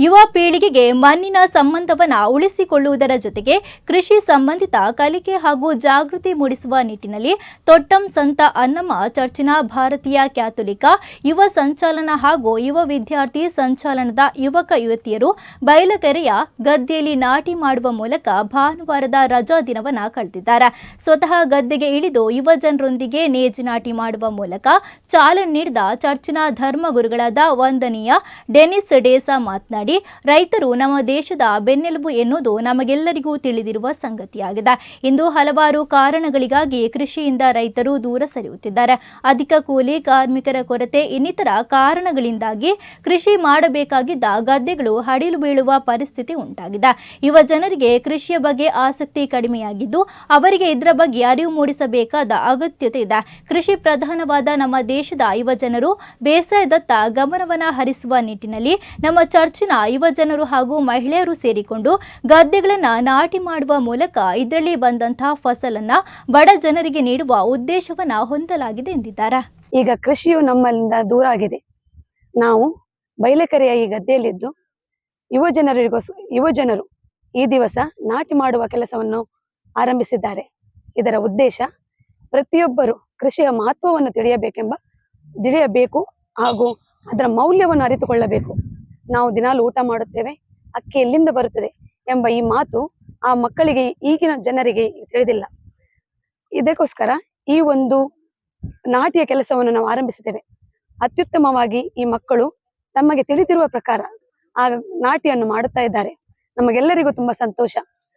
ಯುವ ಪೀಳಿಗೆಗೆ ಮಣ್ಣಿನ ಸಂಬಂಧವನ್ನು ಉಳಿಸಿಕೊಳ್ಳುವುದರ ಜೊತೆಗೆ ಕೃಷಿ ಸಂಬಂಧಿತ ಕಲಿಕೆ ಹಾಗೂ ಜಾಗೃತಿ ಮೂಡಿಸುವ ನಿಟ್ಟಿನಲ್ಲಿ ತೊಟ್ಟಂ ಸಂತ ಅನ್ನಮ್ಮ ಚರ್ಚಿನ ಭಾರತೀಯ ಕ್ಯಾಥೋಲಿಕ ಯುವ ಸಂಚಾಲನ ಹಾಗೂ ಯುವ ವಿದ್ಯಾರ್ಥಿ ಸಂಚಾಲನದ ಯುವಕ ಯುವತಿಯರು ಬಯಲಕೆರೆಯ ಗದ್ದೆಯಲ್ಲಿ ನಾಟಿ ಮಾಡುವ ಮೂಲಕ ಭಾನುವಾರದ ರಜಾ ದಿನವನ್ನು ಕಳೆದಿದ್ದಾರೆ. ಸ್ವತಃ ಗದ್ದೆಗೆ ಇಳಿದು ಯುವ ಜನರೊಂದಿಗೆ ನೇಜು ನಾಟಿ ಮಾಡುವ ಮೂಲಕ ಚಾಲನೆ ನೀಡಿದ ಚರ್ಚಿನ ಧರ್ಮಗುರುಗಳಾದ ವಂದನೀಯ ಡೆನಿಸ್ ಡೇಸಾ ಮಾತನಾಡಿ ರೈತರು ನಮ್ಮ ದೇಶದ ಬೆನ್ನೆಲುಬು ಎನ್ನುವುದು ನಮಗೆಲ್ಲರಿಗೂ ತಿಳಿದಿರುವ ಸಂಗತಿಯಾಗಿದೆ. ಇಂದು ಹಲವಾರು ಕಾರಣಗಳಿಗಾಗಿ ಕೃಷಿಯಿಂದ ರೈತರು ದೂರ ಸರಿಯುತ್ತಿದ್ದಾರೆ. ಅಧಿಕ ಕೂಲಿ, ಕಾರ್ಮಿಕರ ಕೊರತೆ, ಇನ್ನಿತರ ಕಾರಣಗಳಿಂದಾಗಿ ಕೃಷಿ ಮಾಡಬೇಕಾಗಿದ್ದ ಗದ್ದೆಗಳು ಹಡಿಲು ಬೀಳುವ ಪರಿಸ್ಥಿತಿ ಉಂಟಾಗಿದೆ. ಯುವ ಜನರಿಗೆ ಕೃಷಿಯ ಬಗ್ಗೆ ಆಸಕ್ತಿ ಕಡಿಮೆಯಾಗಿದ್ದು, ಅವರಿಗೆ ಇದರ ಬಗ್ಗೆ ಅರಿವು ಮೂಡಿಸಬೇಕಾದ ಅಗತ್ಯತೆ ಇದೆ. ಕೃಷಿ ಪ್ರಧಾನವಾದ ನಮ್ಮ ದೇಶದ ಯುವ ಜನರು ಬೇಸಾಯದತ್ತ ಗಮನವನ್ನು ಹರಿಸುವ ನಿಟ್ಟಿನಲ್ಲಿ ನಮ್ಮ ಚರ್ಚಿನ ಯುವ ಜನರು ಹಾಗೂ ಮಹಿಳೆಯರು ಸೇರಿಕೊಂಡು ಗದ್ದೆಗಳನ್ನ ನಾಟಿ ಮಾಡುವ ಮೂಲಕ ಇದರಲ್ಲಿ ಬಂದಂತಹ ಫಸಲನ್ನ ಬಡ ಜನರಿಗೆ ನೀಡುವ ಉದ್ದೇಶವನ್ನ ಹೊಂದಲಾಗಿದೆ ಎಂದಿದ್ದಾರೆ. ಈಗ ಕೃಷಿಯು ನಮ್ಮಲ್ಲಿಂದ ದೂರ ಆಗಿದೆ. ನಾವು ಬಯಲಕರೆಯ ಈ ಗದ್ದೆಯಲ್ಲಿದ್ದು ಯುವ ಜನರಿಗೋಸ್, ಯುವ ಜನರು ಈ ದಿವಸ ನಾಟಿ ಮಾಡುವ ಕೆಲಸವನ್ನು ಆರಂಭಿಸಿದ್ದಾರೆ. ಇದರ ಉದ್ದೇಶ ಪ್ರತಿಯೊಬ್ಬರು ಕೃಷಿಯ ಮಹತ್ವವನ್ನು ತಿಳಿಯಬೇಕೆಂಬ, ತಿಳಿಯಬೇಕು ಹಾಗೂ ಅದರ ಮೌಲ್ಯವನ್ನು ಅರಿತುಕೊಳ್ಳಬೇಕು. ನಾವು ದಿನಾಲು ಊಟ ಮಾಡುತ್ತೇವೆ, ಅಕ್ಕಿ ಎಲ್ಲಿಂದ ಬರುತ್ತದೆ ಎಂಬ ಈ ಮಾತು ಆ ಮಕ್ಕಳಿಗೆ, ಈಗಿನ ಜನರಿಗೆ ತಿಳಿದಿಲ್ಲ. ಇದಕ್ಕೋಸ್ಕರ ಈ ಒಂದು ನಾಟಿಯ ಕೆಲಸವನ್ನು ನಾವು ಆರಂಭಿಸಿದ್ದೇವೆ ಅತ್ಯುತ್ತಮವಾಗಿ ಈ ಮಕ್ಕಳು ತಮಗೆ ತಿಳಿದಿರುವ ಪ್ರಕಾರ ಆ ನಾಟಿಯನ್ನು ಮಾಡುತ್ತಾ ಇದ್ದಾರೆ. ನಮಗೆಲ್ಲರಿಗೂ ತುಂಬಾ ಸಂತೋಷ.